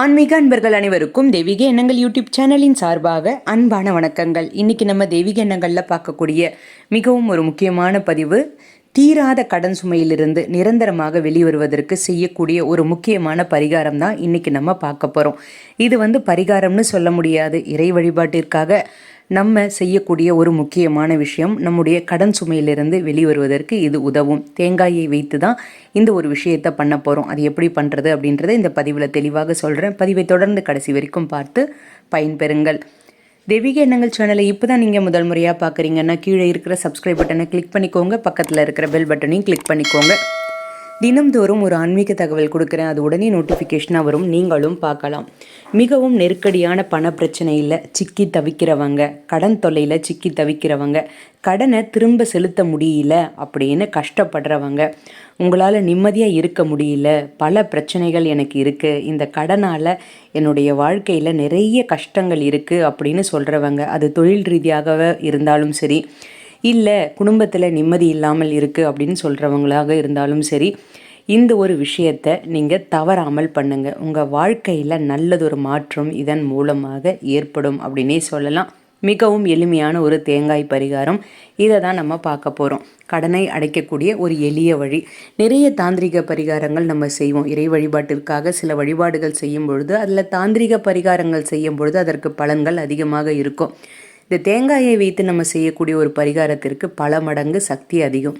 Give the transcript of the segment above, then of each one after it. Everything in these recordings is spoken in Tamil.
ஆன்மீக அன்பர்கள் அனைவருக்கும் தெய்வீக எண்ணங்கள் யூடியூப் சேனலின் சார்பாக அன்பான வணக்கங்கள். இன்னைக்கு நம்ம தெய்வீக எண்ணங்களில் பார்க்கக்கூடிய மிகவும் ஒரு முக்கியமான பதிவு தீராத கடன் சுமையிலிருந்து நிரந்தரமாக வெளிவருவதற்கு செய்யக்கூடிய ஒரு முக்கியமான பரிகாரம் தான் இன்னைக்கு நம்ம பார்க்க போகிறோம் இது வந்து பரிகாரம்னு சொல்ல முடியாது. இறை வழிபாட்டிற்காக நம்ம செய்யக்கூடிய ஒரு முக்கியமான விஷயம் நம்முடைய கடன் சுமையிலிருந்து வெளிவருவதற்கு இது உதவும். தேங்காயை வைத்து தான் இந்த ஒரு விஷயத்தை பண்ண போகிறோம் அது எப்படி பண்ணுறது அப்படின்றத இந்த பதிவில் தெளிவாக சொல்கிறேன் பதிவை தொடர்ந்து கடைசி வரைக்கும் பார்த்து பயன்பெறுங்கள். தெய்வீக எண்ணங்கள் சேனலை இப்போ தான் நீங்கள் முதல் முறையாக பார்க்குறீங்கன்னா கீழே இருக்கிற சப்ஸ்கிரைப் பட்டனை கிளிக் பண்ணிக்கோங்க. பக்கத்தில் இருக்கிற பெல் பட்டனையும் கிளிக் பண்ணிக்கோங்க. தினம்தோறும் ஒரு ஆன்மீக தகவல் கொடுக்குறேன். அது உடனே நோட்டிஃபிகேஷனாக வரும். நீங்களும் பார்க்கலாம். மிகவும் நெருக்கடியான பண பிரச்சனையில் சிக்கி தவிக்கிறவங்க. கடன் தொல்லையில் சிக்கி தவிக்கிறவங்க. கடனை திரும்ப செலுத்த முடியல அப்படின்னு கஷ்டப்படுறவங்க. உங்களால் நிம்மதியாக இருக்க முடியல. பல பிரச்சனைகள் எனக்கு இருக்குது இந்த கடனால் என்னுடைய வாழ்க்கையில் நிறைய கஷ்டங்கள் இருக்குது அப்படின்னு சொல்கிறவங்க அது தொழில் ரீதியாக இருந்தாலும் சரி இல்லை குடும்பத்தில் நிம்மதி இல்லாமல் இருக்குது அப்படின்னு சொல்கிறவங்களாக இருந்தாலும் சரி இந்த ஒரு விஷயத்தை நீங்கள் தவறாமல் பண்ணுங்கள் உங்கள் வாழ்க்கையில் நல்லதொரு மாற்றம் இதன் மூலமாக ஏற்படும் அப்படின்னே சொல்லலாம். மிகவும் எளிமையான ஒரு தேங்காய் பரிகாரம். இதை தான் நம்ம பார்க்க போகிறோம் கடனை அடைக்கக்கூடிய ஒரு எளிய வழி. நிறைய தாந்திரிக பரிகாரங்கள் நம்ம செய்வோம். இறை வழிபாட்டிற்காக சில வழிபாடுகள் செய்யும் பொழுது அதில் தாந்திரிக பரிகாரங்கள் செய்யும் பொழுது அதற்கு பலன்கள் அதிகமாக இருக்கும். இந்த தேங்காயை வைத்து நம்ம செய்யக்கூடிய ஒரு பரிகாரத்திற்கு பல மடங்கு சக்தி அதிகம்.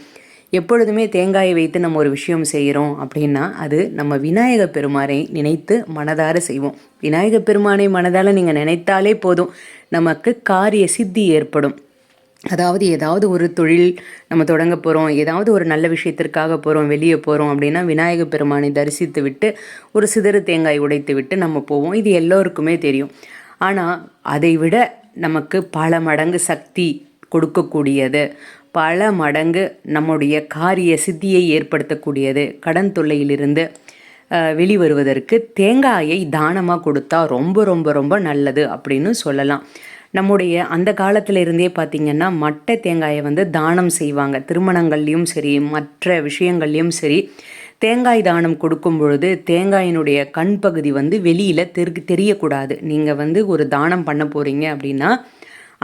எப்பொழுதுமே தேங்காயை வைத்து நம்ம ஒரு விஷயம் செய்கிறோம் அப்படின்னா அது நம்ம விநாயக பெருமானை நினைத்து மனதார செய்வோம். விநாயக பெருமானை மனதால் நீங்கள் நினைத்தாலே போதும். நமக்கு காரிய சித்தி ஏற்படும். அதாவது ஏதாவது ஒரு தொழில் நம்ம தொடங்க போகிறோம் ஏதாவது ஒரு நல்ல விஷயத்திற்காக போகிறோம் வெளியே போகிறோம் அப்படின்னா விநாயக பெருமானை தரிசித்து விட்டு ஒரு சிதறு தேங்காய் உடைத்து விட்டு நம்ம போவோம். இது எல்லோருக்குமே தெரியும். ஆனால் அதை விட நமக்கு பல மடங்கு சக்தி கொடுக்கக்கூடியது. பல மடங்கு நம்முடைய காரிய சித்தியை ஏற்படுத்தக்கூடியது. கடன் தொல்லையிலிருந்து வெளிவருவதற்கு தேங்காயை தானமாக கொடுத்தா ரொம்ப ரொம்ப ரொம்ப நல்லது அப்படின்னு சொல்லலாம். நம்முடைய அந்த காலத்தில் இருந்தே பார்த்திங்கன்னா மட்டை தேங்காயை வந்து தானம் செய்வாங்க. திருமணங்கள்லேயும் சரி மற்ற விஷயங்கள்லேயும் சரி தேங்காய் தானம் கொடுக்கும் பொழுது தேங்காயினுடைய கண் பகுதி வந்து வெளியில் தெரு தெரியக்கூடாது. நீங்கள் வந்து ஒரு தானம் பண்ண போகிறீங்க அப்படின்னா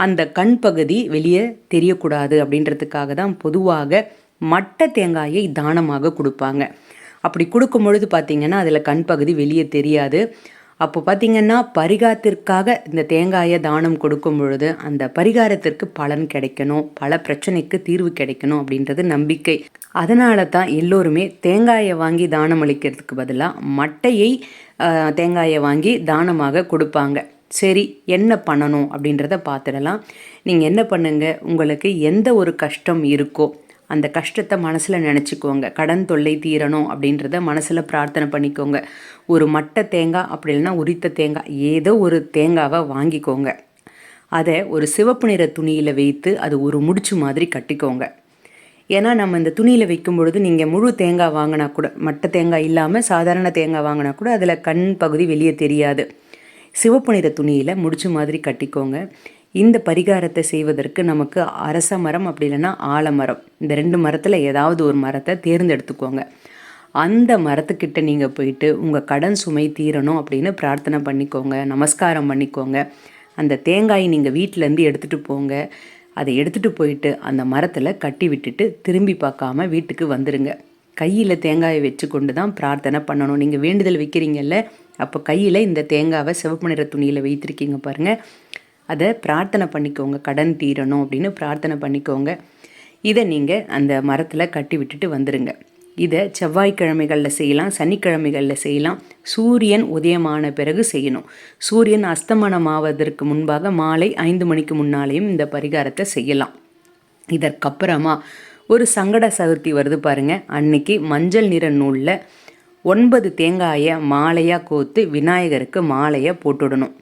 அந்த கண் பகுதி வெளியே தெரியக்கூடாது அப்படின்றதுக்காக தான் பொதுவாக மட்ட தேங்காயை தானமாக கொடுப்பாங்க. அப்படி கொடுக்கும் பொழுது பார்த்திங்கன்னா அதில் கண் பகுதி வெளியே தெரியாது. அப்போ பார்த்திங்கன்னா பரிகாரத்திற்காக இந்த தேங்காயை தானம் கொடுக்கும் பொழுது அந்த பரிகாரத்திற்கு பலன் கிடைக்கணும் பல பிரச்சனைக்கு தீர்வு கிடைக்கணும் அப்படின்றது நம்பிக்கை. அதனால தான் எல்லோருமே தேங்காயை வாங்கி தானம் அளிக்கிறதுக்கு பதிலாக மட்டையை தேங்காயை வாங்கி தானமாக கொடுப்பாங்க. சரி என்ன பண்ணணும் அப்படின்றத பார்த்துடலாம். நீங்கள் என்ன பண்ணுங்கள் உங்களுக்கு எந்த ஒரு கஷ்டம் இருக்கோ அந்த கஷ்டத்தை மனசில் நினச்சிக்கோங்க. கடன் தொல்லை தீரணும் அப்படின்றத மனசில் பிரார்த்தனை பண்ணிக்கோங்க. ஒரு மட்டை தேங்காய் அப்படி இல்லைன்னா உரித்த தேங்காய் ஏதோ ஒரு தேங்காவை வாங்கிக்கோங்க. அதை ஒரு சிவப்பு நிற துணியில் வைத்து அது ஒரு முடிச்சு மாதிரி கட்டிக்கோங்க. ஏன்னா நம்ம இந்த துணியில் வைக்கும் பொழுது நீங்கள் முழு தேங்காய் வாங்கினா கூட மட்டை தேங்காய் இல்லாமல் சாதாரண தேங்காய் வாங்கினா கூட அதில் கண் பகுதி வெளியே தெரியாது. சிவப்பு நிற துணியில் முடிச்சு மாதிரி கட்டிக்கோங்க. இந்த பரிகாரத்தை செய்வதற்கு நமக்கு அரச மரம் அப்படி இல்லைன்னா ஆலமரம் இந்த ரெண்டு மரத்தில் ஏதாவது ஒரு மரத்தை தேர்ந்தெடுத்துக்கோங்க. அந்த மரத்துக்கிட்ட நீங்கள் போயிட்டு உங்கள் கடன் சுமை தீரணும் அப்படின்னு பிரார்த்தனை பண்ணிக்கோங்க. நமஸ்காரம் பண்ணிக்கோங்க. அந்த தேங்காயை நீங்கள் வீட்டிலேருந்து எடுத்துகிட்டு போங்க. அதை எடுத்துகிட்டு போயிட்டு அந்த மரத்தில் கட்டி விட்டுட்டு திரும்பி பார்க்காம வீட்டுக்கு வந்துடுங்க கையில் தேங்காயை வச்சு கொண்டு தான் பிரார்த்தனை பண்ணணும். நீங்கள் வேண்டுதல் வைக்கிறீங்கல்ல அப்போ கையில் இந்த தேங்காவை சிவப்பு நிற துணியில் வைத்திருக்கீங்க பாருங்கள் அதை பிரார்த்தனை பண்ணிக்கோங்க கடன் தீரணும் அப்படின்னு பிரார்த்தனை பண்ணிக்கோங்க. இதை நீங்கள் அந்த மரத்தில் கட்டி விட்டுட்டு வந்துடுங்க இதை செவ்வாய்க்கிழமைகளில் செய்யலாம் சனிக்கிழமைகளில் செய்யலாம். சூரியன் உதயமான பிறகு செய்யணும். சூரியன் அஸ்தமனம் ஆவதற்கு முன்பாக மாலை ஐந்து மணிக்கு முன்னாலேயும் இந்த பரிகாரத்தை செய்யலாம். இதற்கப்புறமா ஒரு சங்கட சதுர்த்தி வருது பாருங்கள் அன்னைக்கு மஞ்சள் நிற நூலில் ஒன்பது தேங்காயை மாலையாக கோத்து விநாயகருக்கு மாலையை போட்டுடணும்.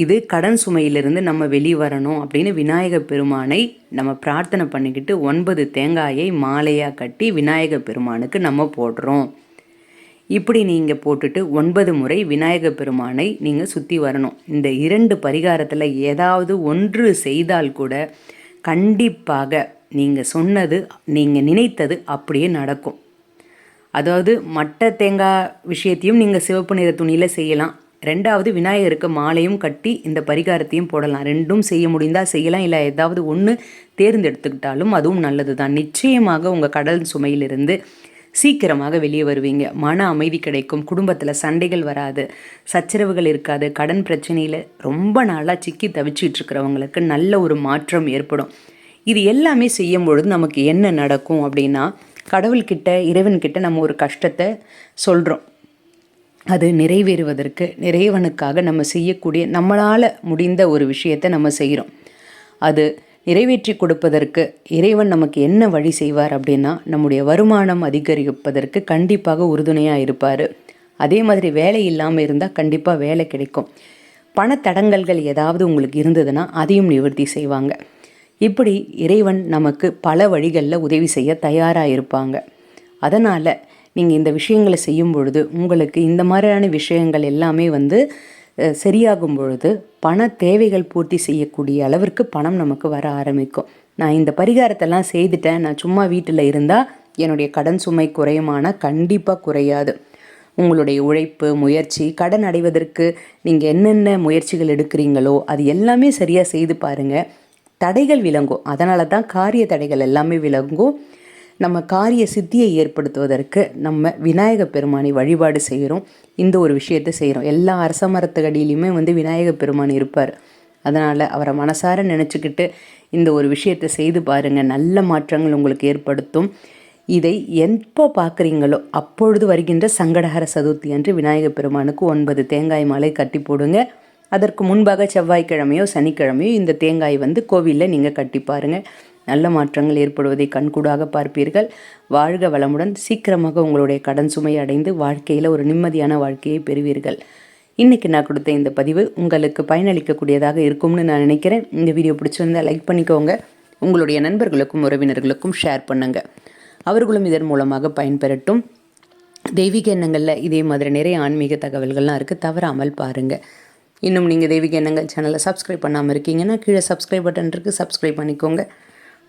இது கடன் சுமையிலிருந்து நம்ம வெளிவரணும் அப்படின்னு விநாயக பெருமானை நம்ம பிரார்த்தனை பண்ணிக்கிட்டு ஒன்பது தேங்காயை மாலையாக கட்டி விநாயக பெருமானுக்கு நம்ம போடுறோம். இப்படி நீங்கள் போட்டுட்டு ஒன்பது முறை விநாயக பெருமானை நீங்கள் சுற்றி வரணும். இந்த இரண்டு பரிகாரத்தில் ஏதாவது ஒன்று செய்தால் கூட கண்டிப்பாக நீங்கள் சொன்னது நீங்கள் நினைத்தது அப்படியே நடக்கும். அதாவது மட்டை தேங்காய் விஷயத்தையும் நீங்கள் சிவப்பு நிற துணியில் செய்யலாம். ரெண்டாவது விநாயகருக்கு மாலையும் கட்டி இந்த பரிகாரத்தையும் போடலாம். ரெண்டும் செய்ய முடிந்தால் செய்யலாம். இல்லை ஏதாவது ஒன்று தேர்ந்தெடுத்துக்கிட்டாலும் அதுவும் நல்லது தான் நிச்சயமாக உங்கள் கடல் சுமையிலிருந்து சீக்கிரமாக வெளியே வருவீங்க. மன அமைதி கிடைக்கும். குடும்பத்தில் சண்டைகள் வராது. சச்சரவுகள் இருக்காது. கடன் பிரச்சனையில் ரொம்ப நாளாக சிக்கி தவிச்சிட்டு இருக்கிறவங்களுக்கு நல்ல ஒரு மாற்றம் ஏற்படும். இது எல்லாமே செய்யும் பொழுது நமக்கு என்ன நடக்கும் அப்படின்னா கடவுள்கிட்ட இறைவன்கிட்ட நம்ம ஒரு கஷ்டத்தை சொல்கிறோம் அது நிறைவேறுவதற்கு இறைவனுக்காக நம்ம செய்யக்கூடிய நம்மளால் முடிந்த ஒரு விஷயத்தை நம்ம செய்கிறோம் அது நிறைவேற்றி கொடுப்பதற்கு இறைவன் நமக்கு என்ன வழி செய்வார் அப்படின்னா நம்முடைய வருமானம் அதிகரிப்பதற்கு கண்டிப்பாக உறுதுணையாக இருப்பார். அதே மாதிரி வேலை இல்லாமல் இருந்தால் கண்டிப்பாக வேலை கிடைக்கும். பணத்தடங்கல்கள் ஏதாவது உங்களுக்கு இருந்ததுன்னா அதையும் நிவர்த்தி செய்வாங்க. இப்படி இறைவன் நமக்கு பல வழிகளில் உதவி செய்ய தயாராக இருப்பாங்க. அதனால் நீங்கள் இந்த விஷயங்களை செய்யும் பொழுது உங்களுக்கு இந்த மாதிரியான விஷயங்கள் எல்லாமே வந்து சரியாகும் பொழுது பண தேவைகள் பூர்த்தி செய்யக்கூடிய அளவிற்கு பணம் நமக்கு வர ஆரம்பிக்கும். நான் இந்த பரிகாரத்தெல்லாம் செய்துட்டேன். நான் சும்மா வீட்டில் இருந்தால் என்னுடைய கடன் சுமை குறையுமானால் கண்டிப்பாக குறையாது. உங்களுடைய உழைப்பு முயற்சி கடன் அடைவதற்கு நீங்கள் என்னென்ன முயற்சிகள் எடுக்கிறீங்களோ அது எல்லாமே சரியாக செய்து பாருங்கள் தடைகள் விளங்கும். அதனால தான் காரிய தடைகள் எல்லாமே விளங்கும். நம்ம காரிய சித்தியை ஏற்படுத்துவதற்கு நம்ம விநாயக பெருமானை வழிபாடு செய்கிறோம். இந்த ஒரு விஷயத்தை செய்கிறோம். எல்லா அரச மரத்துக்கடியிலையுமே வந்து விநாயக பெருமான் இருப்பார். அதனால் அவரை மனசார நினச்சிக்கிட்டு இந்த ஒரு விஷயத்தை செய்து பாருங்கள் நல்ல மாற்றங்கள் உங்களுக்கு ஏற்படுத்தும். இதை எப்போ பார்க்குறீங்களோ அப்பொழுது வருகின்ற சங்கடஹர சதுர்த்தி அன்று விநாயக பெருமானுக்கு ஒன்பது தேங்காய் மாலை கட்டி போடுங்க. அதற்கு முன்பாக செவ்வாய்க்கிழமையோ சனிக்கிழமையோ இந்த தேங்காய் வந்து கோவிலில் நீங்கள் கட்டி பாருங்கள் நல்ல மாற்றங்கள் ஏற்படுவதை கண்கூடாக பார்ப்பீர்கள். வாழ்க வளமுடன். சீக்கிரமாக உங்களுடைய கடன் சுமை அடைந்து வாழ்க்கையில் ஒரு நிம்மதியான வாழ்க்கையை பெறுவீர்கள். இன்றைக்கி நான் கொடுத்த இந்த பதிவு உங்களுக்கு பயனளிக்கக்கூடியதாக இருக்கும்னு நான் நினைக்கிறேன். இந்த வீடியோ பிடிச்சிருந்தால் லைக் பண்ணிக்கோங்க. உங்களுடைய நண்பர்களுக்கும் உறவினர்களுக்கும் ஷேர் பண்ணுங்கள் அவர்களும் இதன் மூலமாக பயன்பெறட்டும். தெய்வீக எண்ணங்களில் இதே மாதிரி நிறைய ஆன்மீக தகவல்கள்லாம் இருக்குது தவறாமல் பாருங்கள் இன்னும் நீங்கள் தெய்வீக எண்ணங்கள் சேனலை சப்ஸ்கிரைப் பண்ணாமல் இருக்கீங்கன்னா கீழே சப்ஸ்கிரைப் பட்டன் இருக்குது சப்ஸ்கிரைப் பண்ணிக்கோங்க.